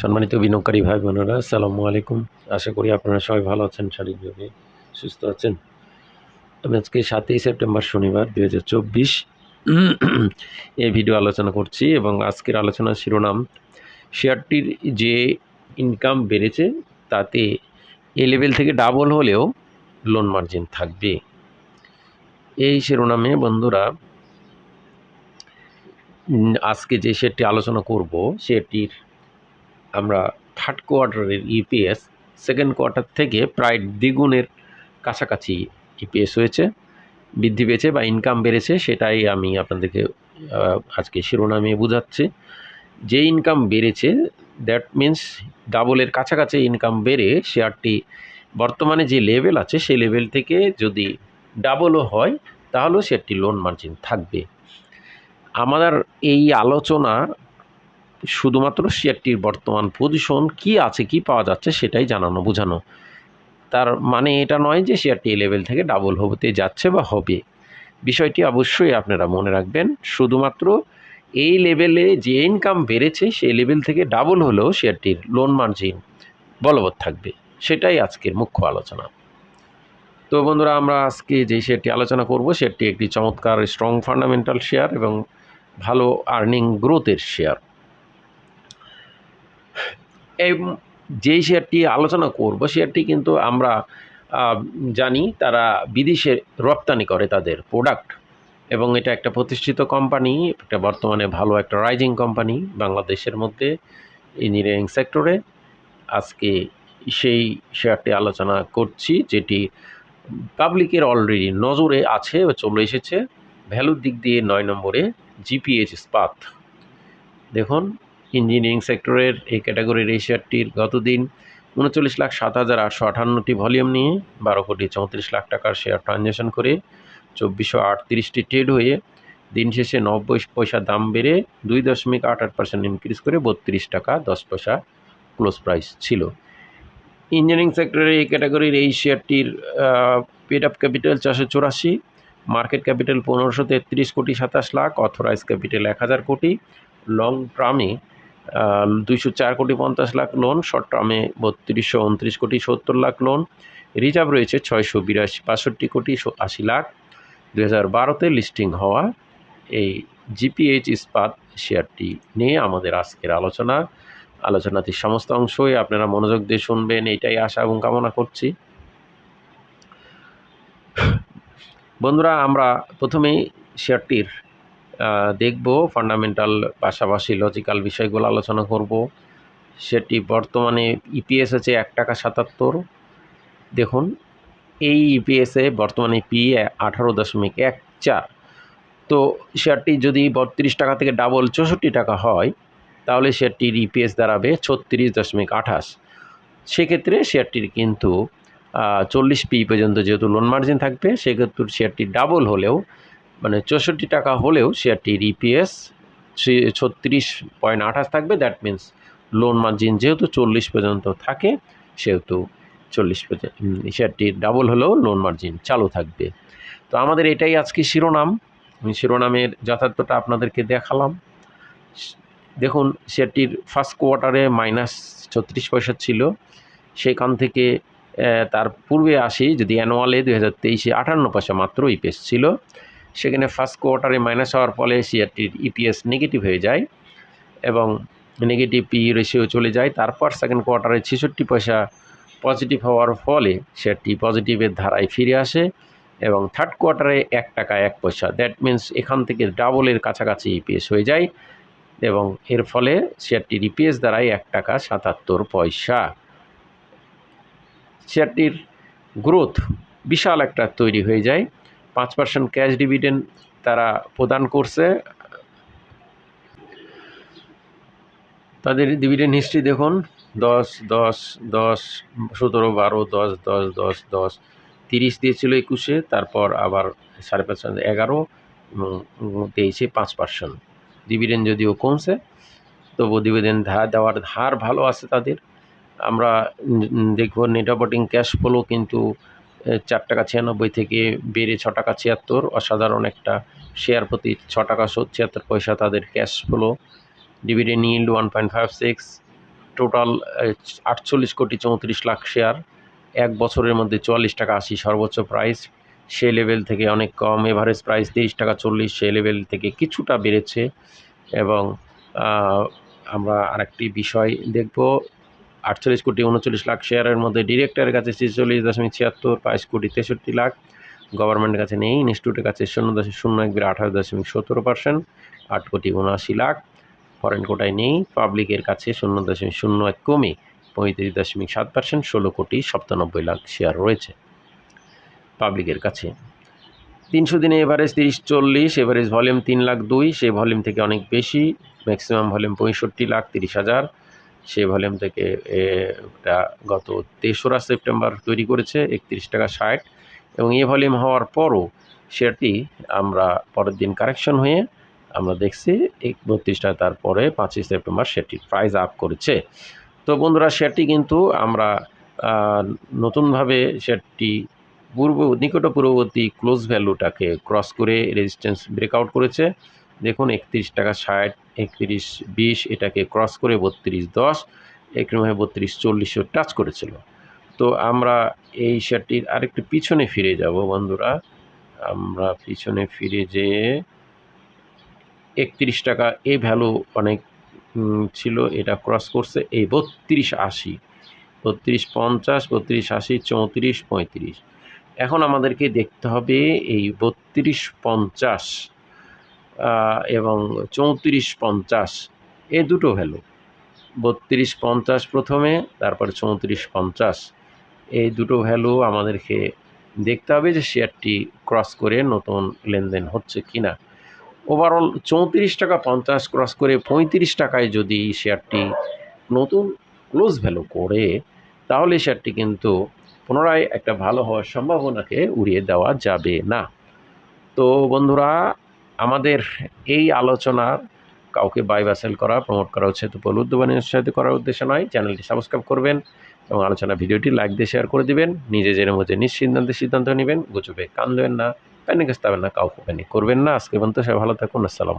সম্মানিত বিনিয়োগকারী ভাই বোনেরা, আসসালামু আলাইকুম। আশা করি আপনারা সবাই ভালো আছেন, শারীরিকভাবে সুস্থ আছেন। আমি আজকে সাতই সেপ্টেম্বর শনিবার, দুই হাজার চব্বিশ। এই ভিডিও আলোচনা করছি এবং আজকের আলোচনার শিরোনাম, শেয়ারটির যে ইনকাম বেড়েছে, তাতে এ লেভেল থেকে ডাবল হলেও লোন মার্জিন থাকবে। এই শিরোনামে বন্ধুরা আজকে যে শেয়ারটি আলোচনা করব, শেয়ারটির আমরা থার্ড কোয়ার্টারের ইপিএস সেকেন্ড কোয়ার্টার থেকে প্রায় দ্বিগুণের কাছাকাছি ইপিএস হয়েছে, বৃদ্ধি পেয়েছে বা ইনকাম বেড়েছে সেটাই আমি আপনাদেরকে আজকে শিরোনামে বোঝাচ্ছি। যে ইনকাম বেড়েছে দ্যাট মিন্স ডাবলের কাছাকাছি ইনকাম বেড়ে শেয়ারটি বর্তমানে যে লেভেল আছে সেই লেভেল থেকে যদি ডাবলও হয়, তাহলেও শেয়ারটি লোন মার্জিন থাকবে। আমাদের এই আলোচনা শুধুমাত্র শেয়ারটির বর্তমান পজিশন কি আছে, কি পাওয়া যাচ্ছে সেটাই জানানো, বোঝানো। তার মানে এটা নয় যে শেয়ারটি লেভেল থেকে ডাবল হতে যাচ্ছে বা হবে। বিষয়টি অবশ্যই আপনারা মনে রাখবেন, শুধুমাত্র এই লেভেলে যে ইনকাম বেড়েছে, সেই লেভেল থেকে ডাবল হলেও শেয়ারটির লোন মার্জিন বলবৎ থাকবে। সেটাই আজকের মুখ্য আলোচনা। তো বন্ধুরা, আমরা আজকে যে শেয়ারটি আলোচনা করব শেয়ারটি একটি চমৎকার স্ট্রং ফান্ডামেন্টাল শেয়ার এবং ভালো আর্নিং গ্রোথের শেয়ার এই যেই শেয়ারটি আলোচনা করব, শেয়ারটি কিন্তু আমরা জানি তারা বিদেশে রপ্তানি করে তাদের প্রোডাক্ট এবং এটা একটা প্রতিষ্ঠিত কোম্পানি একটা বর্তমানে ভালো একটা রাইজিং কোম্পানি বাংলাদেশের মধ্যে ইঞ্জিনিয়ারিং সেক্টরে আজকে সেই শেয়ারটি আলোচনা করছি, যেটি পাবলিকের অলরেডি নজরে আছে, চলে এসেছে। ভ্যালুর দিক দিয়ে নয় নম্বরে জিপিএইচ ইস্পাত। দেখুন ইঞ্জিনিয়ারিং সেক্টরের এই ক্যাটাগরির এই শেয়ারটির গতদিন উনচল্লিশ লাখ সাত হাজার আটশো আটান্নটি ভলিউম নিয়ে বারো কোটি চৌত্রিশ লাখ টাকার শেয়ার ট্রানজ্যাকশন করে চব্বিশশো আটত্রিশটি ট্রেড হয়ে দিন শেষে নব্বই পয়সা দাম বেড়ে দুই দশমিক আট আট পার্সেন্ট ইনক্রিজ করে বত্রিশ টাকা দশ পয়সা ক্লোজ প্রাইস ছিল। ইঞ্জিনিয়ারিং সেক্টরের এই ক্যাটাগরির এই শেয়ারটির পেড আপ ক্যাপিটাল চারশো চুরাশি মার্কেট ক্যাপিটাল পনেরোশো তেত্রিশ কোটি সাতাশ লাখ অথরাইজ ক্যাপিটাল এক হাজার কোটি লং টার্মে দুইশো চার কোটি পঞ্চাশ লাখ লোন শর্ট টার্মে বত্রিশশো উনত্রিশ কোটি সত্তর লাখ লোন রিজার্ভ রয়েছে ছয়শো বিরাশি, বাষট্টি কোটি আশি লাখ। দু হাজার বারোতে লিস্টিং হওয়া এই জিপিএইচ ইস্পাত শেয়ারটি নিয়ে আমাদের আজকের আলোচনা। আলোচনাটির সমস্ত অংশই আপনারা মনোযোগ দিয়ে শুনবেন, এটাই আশা এবং কামনা করছি। বন্ধুরা, আমরা প্রথমেই শেয়ারটির দেখব ফান্ডামেন্টাল পাশাপাশি লজিক্যাল বিষয়গুলো আলোচনা করব। সেটি বর্তমানে ইপিএস আছে এক টাকা সাতাত্তর। দেখুন, এই ইপিএসে বর্তমানে পি আঠারো দশমিক এক চার। তো শেয়ারটি যদি বত্রিশ টাকা থেকে ডাবল চৌষট্টি টাকা হয়, তাহলে শেয়ারটির ইপিএস দাঁড়াবে ছত্রিশ দশমিক আঠাশ। সেক্ষেত্রে শেয়ারটির কিন্তু চল্লিশ পি পর্যন্ত যেহেতু লোন মার্জিন থাকবে, সেক্ষেত্রে শেয়ারটি ডাবল হলেও মানে চৌষট্টি টাকা হলেও শেয়ারটির ইপিএস ছত্রিশ পয়েন্ট আঠাশ থাকবে। দ্যাট মিন্স লোন মার্জিন যেহেতু চল্লিশ পর্যন্ত থাকে, সেহেতু চল্লিশ পর্যন্ত শেয়ারটির ডাবল হলেও লোন মার্জিন চালু থাকবে। তো আমাদের এটাই আজকে শিরোনাম। শিরোনামের যথার্থটা আপনাদেরকে দেখালাম। দেখুন, শেয়ারটির ফার্স্ট কোয়ার্টারে মাইনাস ছত্রিশ পয়সা ছিল। সেখান থেকে তার পূর্বে আসি যদি অ্যানুয়ালে দুই হাজার তেইশে আটান্ন পয়সা মাত্র ইপিএস ছিল। সেখানে ফার্স্ট কোয়ার্টারে মাইনাস হওয়ার ফলে শেয়ারটির ইপিএস নেগেটিভ হয়ে যায় এবং নেগেটিভ পি রেশিও চলে যায়। তারপর সেকেন্ড কোয়ার্টারে ছেষট্টি পয়সা পজিটিভ হওয়ার ফলে শেয়ারটি পজিটিভের ধারায় ফিরে আসে এবং থার্ড কোয়ার্টারে এক টাকা এক পয়সা। দ্যাট মিন্স এখান থেকে ডাবলের কাছাকাছি ইপিএস হয়ে যায় এবং এর ফলে শেয়ারটির ইপিএস দ্বারায় এক টাকা সাতাত্তর পয়সা। শেয়ারটির গ্রোথ বিশাল একটা তৈরি হয়ে যায়। পাঁচ পার্সেন্ট ক্যাশ ডিভিডেন্ড তারা প্রদান করছে। তাদের ডিভিডেন্ড হিস্ট্রি দেখুন, দশ দশ দশ, সতেরো, বারো, দশ দশ দশ দশ, তিরিশ দিয়েছিল একুশে, তারপর আবার সাড়ে পাঁচ, এগারো এবং তেইশে পাঁচ পার্সেন্ট ডিভিডেন্ড যদিও কমছে, তবু ডিভিডেন্ড ধার দেওয়ার হার ভালো আছে তাদের। আমরা দেখব নেট অপারেটিং ক্যাশ ফ্লো কিন্তু চার টাকা ছিয়ানব্বই থেকে বেড়ে ছ টাকা ছিয়াত্তর, অসাধারণ একটা শেয়ার প্রতি ছ টাকা ছিয়াত্তর পয়সা তাদের cash flow dividend yield one point five six total আটচল্লিশ কোটি চৌত্রিশ লাখ শেয়ার এক বছরের মধ্যে চুয়াল্লিশ টাকা আশি সর্বোচ্চ প্রাইস সে লেভেল থেকে অনেক কম এভারেজ প্রাইস তেইশ টাকা চল্লিশ, সে লেভেল থেকে কিছুটা বেড়েছে। এবং আমরা আরেকটি বিষয় দেখব আটচল্লিশ কোটি উনচল্লিশ লাখ শেয়ারের মধ্যে ডিরেক্টরের কাছে ছেচল্লিশ দশমিক ছিয়াত্তর বাইশ কোটি তেষট্টি লাখ, গভর্নমেন্টের কাছে নেই, ইনস্টিটিউটের কাছে শূন্য দশমিক শূন্য এক আঠারো দশমিক সতেরো পার্সেন্ট, আট কোটি উনআশি লাখ, ফরেন কোটায় নেই, পাবলিকের কাছে শূন্য দশমিক শূন্য এক কমে পঁয়ত্রিশ দশমিক সাত পার্সেন্ট, ষোলো কোটি সপ্তানব্বই লাখ শেয়ার রয়েছে পাবলিকের কাছে। তিনশো দিনে এভারেজ তিরিশ চল্লিশ, এভারেজ ভলিউম তিন লাখ দুই, সেই ভলিউম থেকে অনেক বেশি, ম্যাক্সিমাম ভলিউম পঁয়ষট্টি লাখ তিরিশ হাজার সেই ভলিউম থেকে এটা গত তেসরা সেপ্টেম্বর তৈরি করেছে একত্রিশ টাকা ষাট এবং এ ভলিউম হওয়ার পরও শেয়ারটি আমরা পরের দিন কারেকশন হয়ে আমরা দেখছি এক বত্রিশ টাকা তারপরে পাঁচই সেপ্টেম্বর শেয়ারটির প্রাইস আপ করেছে। তো বন্ধুরা শেয়ারটি কিন্তু আমরা নতুনভাবে শেয়ারটি পূর্ব নিকট পূর্ববর্তী ক্লোজ ভ্যালুটাকে ক্রস করে রেজিস্ট্যান্স ব্রেকআউট করেছে। দেখুন, একত্রিশ টাকা ষাট, একত্রিশ বিশ, এটাকে ক্রস করে বত্রিশ দশ একরমভাবে বত্রিশ চল্লিশও টাচ করেছিল। তো আমরা এই শেয়ারটির আরেকটু পিছনে ফিরে যাব বন্ধুরা। আমরা পিছনে ফিরে যেয়ে একত্রিশ টাকা এই ভ্যালু অনেক ছিল, এটা ক্রস করছে এই বত্রিশ আশি। বত্রিশ পঞ্চাশ, বত্রিশ আশি, চৌত্রিশ পঁয়ত্রিশ। এখন আমাদেরকে দেখতে হবে এই বত্রিশ পঞ্চাশ এবং চৌত্রিশ পঞ্চাশ, এ দুটো ভ্যালু বত্রিশ পঞ্চাশ প্রথমে, তারপরে চৌত্রিশ পঞ্চাশ। এই দুটো ভ্যালু আমাদেরকে দেখতে হবে যে শেয়ারটি ক্রস করে নতুন লেনদেন হচ্ছে কি না ওভারঅল চৌত্রিশ টাকা পঞ্চাশ ক্রস করে পঁয়ত্রিশ টাকায় যদি শেয়ারটি নতুন ক্লোজ ভ্যালু করে, তাহলে শেয়ারটি কিন্তু পুনরায় একটা ভালো হওয়ার সম্ভাবনাকে উড়িয়ে দেওয়া যাবে না। তো বন্ধুরা আমাদের এই আলোচনা কাউকে বাই বা সেল করা প্রমোট করা হচ্ছে তো উদ্যোবানী উৎসাহিত করার উদ্দেশ্য নয়। চ্যানেলটি সাবস্ক্রাইব করবেন এবং আলোচনা ভিডিওটি লাইক দিয়ে শেয়ার করে দিবেন। নিজে জেনে মধ্যে নিঃসিদ্ধান্তে সিদ্ধান্ত নেবেন। গুজবে কান দেবেন না প্যানিক না, কাউকে প্যানিক করবেন না। আজকে পর্যন্ত সবাই ভালো থাকুন। আসসালাম